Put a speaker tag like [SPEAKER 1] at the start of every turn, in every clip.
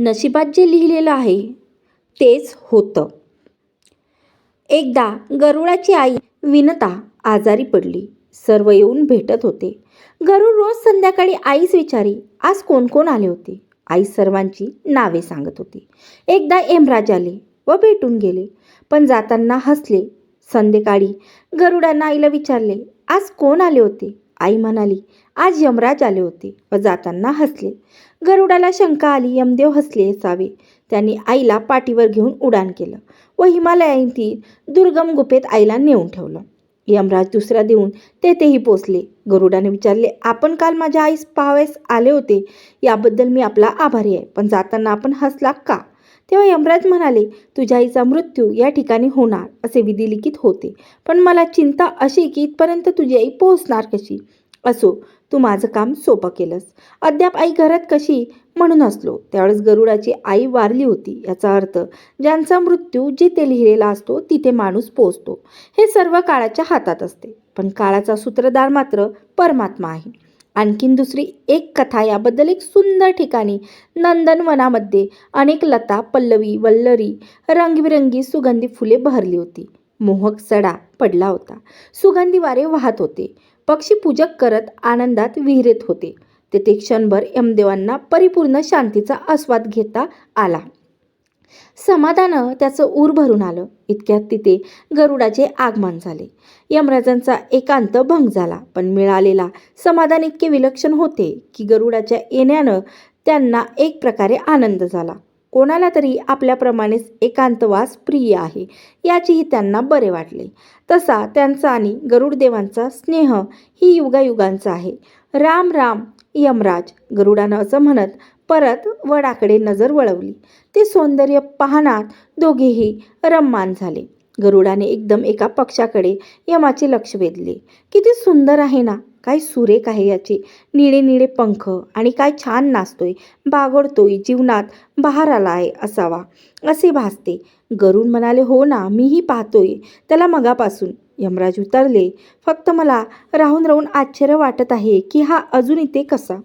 [SPEAKER 1] नशिबात जे लिहिलेलं आहे तेच होतं. एकदा गरुडाची आई विनता आजारी पडली. सर्व येऊन भेटत होते. गरुड रोज संध्याकाळी आईच विचारी आज कोण कोण आले होते? आई सर्वांची नावे सांगत होती. एकदा यमराज आले व भेटून गेले. पण जाताना हसले. संध्याकाळी गरुडांना आईला विचारले आज कोण आले होते? आई म्हणाली आज यमराज आले होते. व जाताना हसले. गरुडाला शंका आली यमदेव हसले असावे. त्यांनी आईला पाठीवर घेऊन उडान केलं व हिमालयातील दुर्गम गुफेत आईला नेऊन ठेवलं. यमराज दुसरा देऊन तेथेही पोचले. गरुडाने विचारले आपण काल माझ्या आईस पाहावेस आले होते? याबद्दल मी आपला आभारी आहे. पण जाताना आपण हसला का? तेव्हा यमराज म्हणाले तुझ्या आईचा मृत्यू या ठिकाणी होणार असे विधिलिखित होते. पण मला चिंता अशी की इथपर्यंत तुझी आई पोहोचणार कशी? असो तू माझं काम सोपं केलंस. अद्याप आई घरात कशी? म्हणून असलो त्यावेळेस गरुडाची आई वारली होती याचा अर्थ ज्यांचा मृत्यू जिथे लिहिलेला असतो तिथे माणूस पोचतो हे सर्व काळाच्या हातात असते. पण काळाचा सूत्रधार मात्र परमात्मा आहे. आणखीन दुसरी एक कथा याबद्दल एक सुंदर ठिकाणी नंदनवनामध्ये अनेक लता पल्लवी वल्लरी रंगबिरंगी सुगंधी फुले बहरली होती. मोहक सडा पडला होता. सुगंधी वारे वाहत होते. पक्षी पूजक करत आनंदात विहिरीत होते. तेथे क्षणभर यमदेवांना परिपूर्ण शांतीचा आस्वाद घेता आला. समाधानं त्याचं ऊर भरून आलं. इतक्यात तिथे गरुडाचे आगमन झाले. यमराजांचा एकांत भंग झाला पण मिळालेला समाधान इतके विलक्षण होते की गरुडाच्या येण्यानं त्यांना एक प्रकारे आनंद झाला. कोणाला तरी आपल्याप्रमाणेच एकांतवास प्रिय आहे याचीही त्यांना बरे वाटले. तसा त्यांचा आणि गरुडदेवांचा स्नेह ही युगायुगांचा आहे. राम राम यमराज गरुडानं असं म्हणत परत वडाकडे नजर वळवली. ते सौंदर्य पाहण्यात दोघेही रम्मान झाले. गरुडाने एकदम एका पक्षाकडे यमाचे लक्ष वेधले. किती सुंदर आहे ना? काय सुरेख आहे याचे. निळे निळे पंख आणि काय छान नाचतोय. बागडतोय जीवनात बहार आला आहे असावा. असे भासते. गरुड म्हणाले हो ना मीही पाहतोय. त्याला मगापासून यमराज उतरले. फक्त मला राहून राहून आश्चर्य वाटत आहे की हा अजून इथे कसा?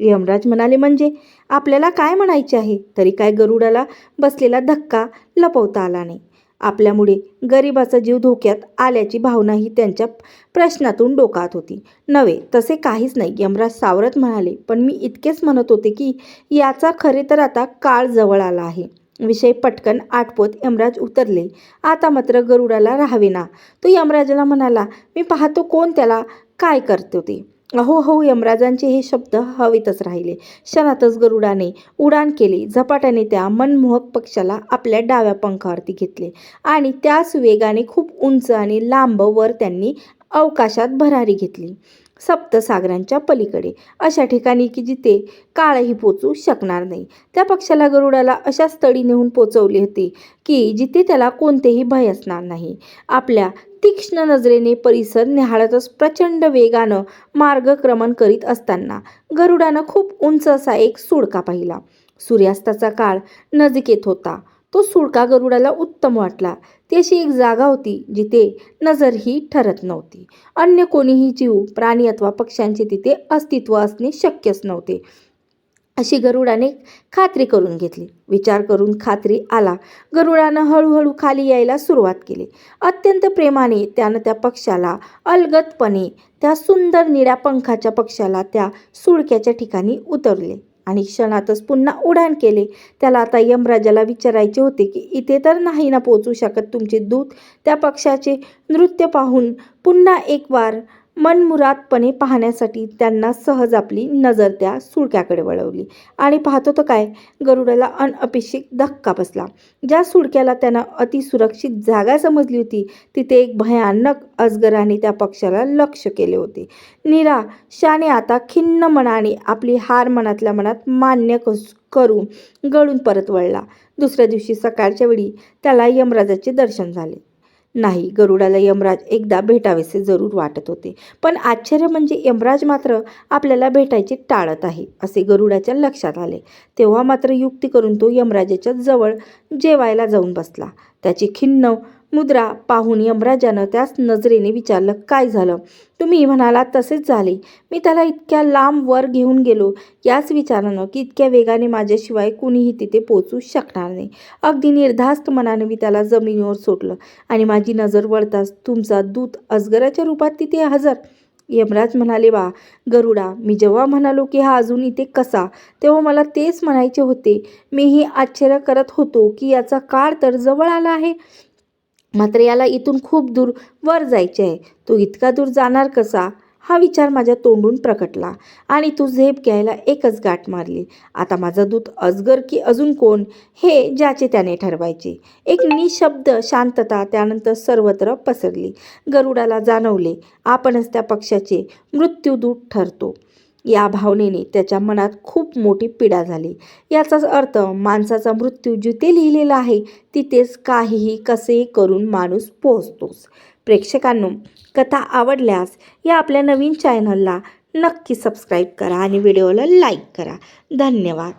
[SPEAKER 1] यमराज म्हणाले म्हणजे आपल्याला काय म्हणायचे आहे? तरी काय गरुडाला बसलेला धक्का लपवता आला नाही. आपल्यामुळे गरिबाचा जीव धोक्यात आल्याची भावनाही त्यांच्या प्रश्नातून डोकात होती. नव्हे तसे काहीच नाही. यमराज सावरत म्हणाले पण मी इतकेच म्हणत होते की याचा खरे तर आता काळ जवळ आला आहे. विषय पटकन आटपोत यमराज उतरले. आता मात्र गरुडाला राहावे ना. तो यमराजाला म्हणाला मी पाहतो कोण त्याला काय करतो ते. अहो हो यमराजांचे हे शब्द हवेतच राहिले. क्षणातच गरुडाने उडान केली. झपाट्याने त्या मनमोहक पक्षाला आपल्या डाव्या पंखावरती घेतले आणि त्याच वेगाने खूप उंच आणि लांब वर त्यांनी अवकाशात भरारी घेतली. सप्तसागरांच्या पलीकडे. अशा ठिकाणी की जिथे काळही पोचू शकणार नाही. त्या पक्षाला गरुडाला अशा स्थळी नेऊन पोचवले होते की जिथे त्याला कोणतेही भय असणार नाही. आपल्या तीक्ष्ण नजरेने परिसर निहाळतच प्रचंड वेगानं मार्गक्रमण करीत असताना गरुडानं खूप उंच असा एक सुडका पाहिला. सूर्यास्ताचा काळ नजिकेत होता. तो सुडका गरुडाला उत्तम वाटला. ती अशी एक जागा होती जिथे नजरही ठरत नव्हती. अन्य कोणीही जीव प्राणी अथवा पक्ष्यांचे तिथे अस्तित्व असणे शक्यच नव्हते. अशी गरुडाने खात्री करून घेतली. विचार करून खात्री आला. गरुडानं हळूहळू खाली यायला सुरुवात केली. अत्यंत प्रेमाने त्यानं त्या पक्षाला अलगतपणे त्या सुंदर निळ्या पंखाच्या पक्षाला त्या सुळक्याच्या ठिकाणी उतरले आणि क्षणातच पुन्हा उड्डाण केले. त्याला आता यमराजाला विचारायचे होते की इथे तर नाही ना पोचू शकत तुमचे दूत? त्या पक्षाचे नृत्य पाहून पुन्हा एक वार मनमुरादपणे पाहण्यासाठी त्यांना सहज आपली नजर त्या सुडक्याकडे वळवली. आणि पाहतो तर काय गरुडाला अनअपेक्षित धक्का बसला. ज्या सुडक्याला त्यानं अतिसुरक्षित जागा समजली होती तिथे एक भयानक अजगराने त्या पक्षाला लक्ष केले होते. नीरा शाने आता खिन्न मनाने आपली हार मनातल्या मनात मान्य कस करून गळून परत वळला. दुसऱ्या दिवशी सकाळच्या वेळी त्याला यमराजाचे दर्शन झाले. नाही. गरुडाला यमराज एकदा भेटावेसे जरूर वाटत होते. पण आश्चर्य म्हणजे यमराज मात्र आपल्याला भेटायचे टाळत आहे असे गरुडाच्या लक्षात आले. तेव्हा मात्र युक्ती करून तो यमराजाच्या जवळ जेवायला जाऊन बसला. त्याची खिन्न मुद्रा पाहून यमराजानं त्याच नजरेने विचारलं काय झालं? तुम्ही म्हणाला तसेच झाले. मी त्याला इतक्या लांब वर घेऊन गेलो. याच विचारानं की इतक्या वेगाने माझ्याशिवाय कुणीही तिथे पोचू शकणार नाही. अगदी निर्धास्त मनाने मी त्याला जमिनीवर सोडलं आणि माझी नजर वळताच तुमचा दूत अजगराच्या रूपात तिथे हजर. यमराज म्हणाले बा गरुडा मी जेव्हा म्हणालो की हा अजून इथे कसा? तेव्हा मला तेच म्हणायचे होते. मीही आश्चर्य करत होतो की याचा काळ तर जवळ आला आहे. मात्र याला इथून खूप दूर वर जायचे आहे. तो इतका दूर जाणार कसा? हा विचार माझ्या तोंडून प्रकटला आणि तू झेप घ्यायला एकच गाठ मारली. आता माझा दूत अजगर की अजून कोण? हे ज्याचे त्याने ठरवायचे. एक निशब्द शांतता त्यानंतर सर्वत्र पसरली. गरुडाला जाणवले आपणच त्या पक्षाचे मृत्यूदूत ठरतो. या भावनेने त्याच्या मनात खूप मोठी पीडा झाली. याचाच अर्थ माणसाचा मृत्यू जिथे लिहिलेला आहे तिथेच काहीही कसेही करून माणूस पोहोचतोच. प्रेक्षकांनो कथा आवडल्यास या आपल्या नवीन चॅनलला नक्की सबस्क्राईब करा आणि व्हिडिओला लाईक करा. धन्यवाद.